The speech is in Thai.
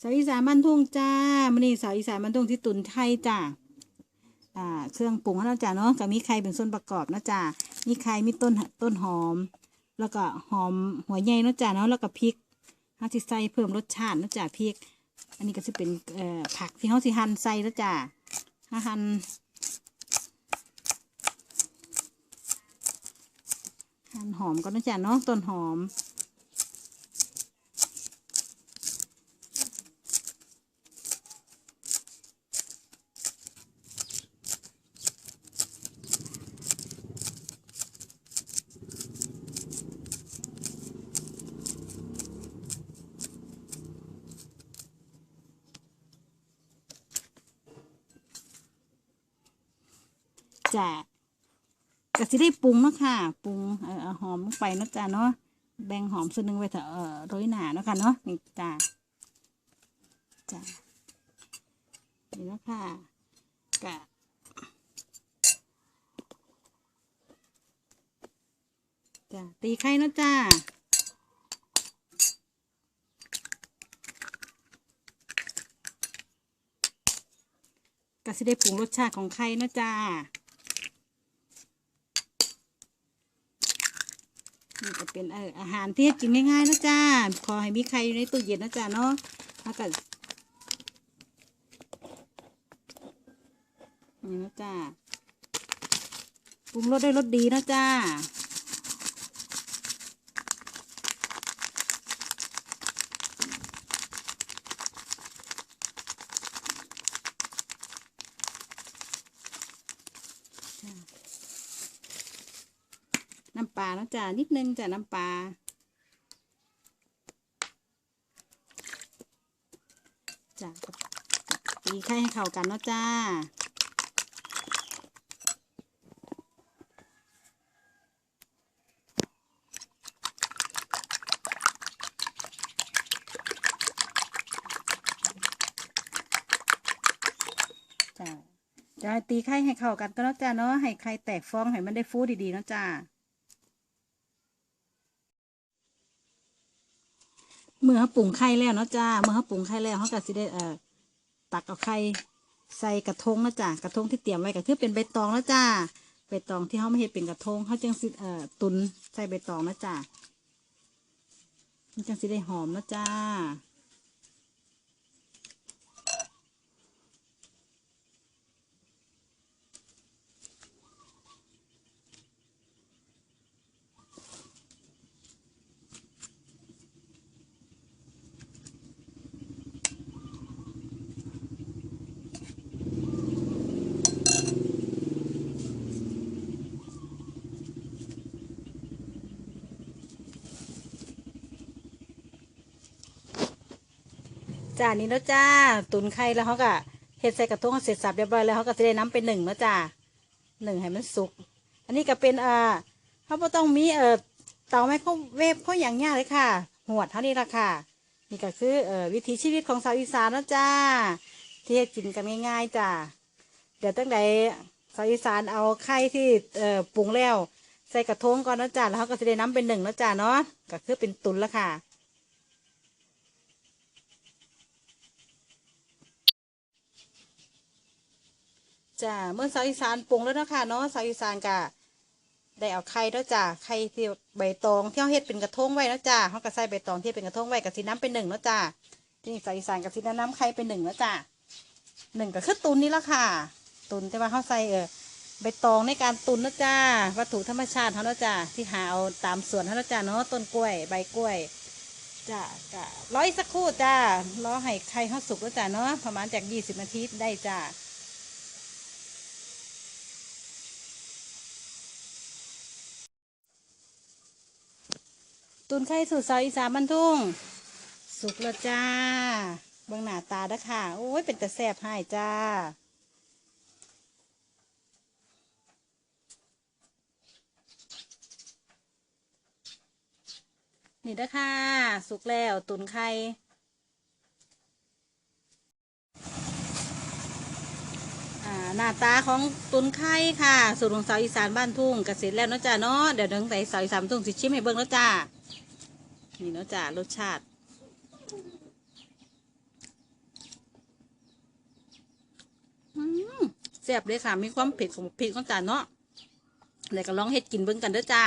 สาวอีสานบ้านทุ่งจ้ามันนี่สาวอีสานบ้านทุ่งที่ตุนไทยจ้าอ่าเครื่องปรุงของเราจ้าเนาะก็มีไข่เป็นส่วนประกอบนะจ้ามีไข่มีต้นต้นหอม แล้วก็หอมหัวใหญ่นะจ้าเนาะแล้วก็พริกเฮาสิใส่เพิ่มรสชาตินะจ้าพริก อันนี้ก็จะเป็นเอ่อผักที่เฮาสิหั่นใส่นะจ้าเฮาหั่นหั่นหอมก็นะจ้าเนาะต้นหอม จ้ะก็สิได้ปรุงเนาะค่ะปรุงเออหอมลงไปเนาะจ้ะเนาะแบ่งหอมส่วนหนึ่งไว้เถอะเออโรยหนาเนาะค่ะเนาะนี่จ้ะจ้ะนี่เนาะค่ะกะจ้ะตีไข่เนาะจ้าก็สิได้ปรุงรสชาติของไข่นาะจ้า นี่ก็ เป็นเอออาหารที่กินง่ายๆนะจ้าขอให้มีใครอยู่ในตู้เย็นนะจ้าเนาะแล้วก็นี่นะจ้าปรุงรสได้รสดีนะจ้า น้ำปลานะจ้านิดนึงจ้าน้ำปลาจ้าตีไข่ให้เข้ากันเนาะจ้าจ้าจะตีไข่ให้เข้ากันก็เนาะจ้าเนาะให้ไข่แตกฟองให้มันได้ฟูดีๆเนาะจ้า เมื่อเขาปรุงไข่แล้วเนาะจ้า เมื่อเขาปรุงไข่แล้วเขาก็สิได้เอ่อตักเอาไข่ใส่กระทงนะจ้ากระทงที่เตรียมไว้ก็คือเป็นใบตองเนาะจ้าใบตองที่เขาไม่เห็นเป็นกระทงเขาจึงสิเอ่อตุนใส่ใบตองนะจ้ามันจังสิได้หอมนะจ้า จ้านี่แล้วจ้า ตุนไข่แล้วเขาก็เฮ็ดใส่กระทงเสร็จสับเรียบร้อยแล้วเขาก็จะได้น้ำเป็นหนึ่งแล้วจ้าหนึ่งให้มันสุก อันนี้ก็เป็นเอ่าเขาบ่ต้องมีเอ่อเตาไมโครเวฟเขาอย่างยากเลยค่ะ หวดเท่านี้ละค่ะ นี่ก็คือเอ่อวิถีชีวิตของชาวอีสานแล้วจ้าที่เฮ็ดกินกันง่าย ๆจ้าเดี๋ยวตั้งแต่ชาวอีสานเอาไข่ที่เอ่อปรุงแล้วใส่กระทงก่อนนะจ้าแล้วเขาก็จะได้น้ำเป็นหนึ่งแล้วจ้าเนาะก็คือเป็นตุนล้วค่ะ จ้าเมื่อสาวอีสานปรุงแล้วนะคะเนาะสาวอีสานกะได้เอาไข่แล้วจ้าไข่ที่ใบตองที่เขาเฮ็ดเป็นกระทงไว้แล้วจ้าเขาก็ใส่ใบตองที่เป็นกระทงไว้กับสีน้ำเป็นหนึ่งแล้วจ้าที่นี่สาวอีสานกับสีน้ำไข่เป็นหนึ่งแล้วจ้าหนึ่งก็คือตุนนี่ละค่ะ ตุนแต่ว่าเขาใส่เออใบตองในการตุนนะจ้าวัตถุธรรมชาติเขาแล้วจ้าที่หาเอาตามสวนเขาแล้วจ้าเนาะต้นกล้วย ใบกล้วยจ้ากะร้อยสักครู่จ้ารอให้ไข่เขาสุกแล้วจ้าเนาะประมาณจากยี่สิบนาทีได้จ้า ตุนไข่สูตรซอยอีสานบรรทุงสุกแล้วจ้าเบื้องหน้าตาเด้ค่ะ โอ้ย เป็นแต่แสบให้จ้า นี่เด้ค่ะ สุกแล้วตุนไข่หน้าตาของตุนไข่ค่ะ สูตรของสาวอีสานบ้านทุ่งเกษตรแล้วเนาะจ้าเนาะเดี๋ยวเดินใส่สาวอีสานบ้านทุ่งสิชิมให้เบิ่งแล้วจ้า นี่เนาะจ้ารสชาติแซ่บเลยค่ะ มีความเผ็ดของพริกของจานเนาะแล้วก็ลองเห็ดกินเบิ่งกันเด้อจ้า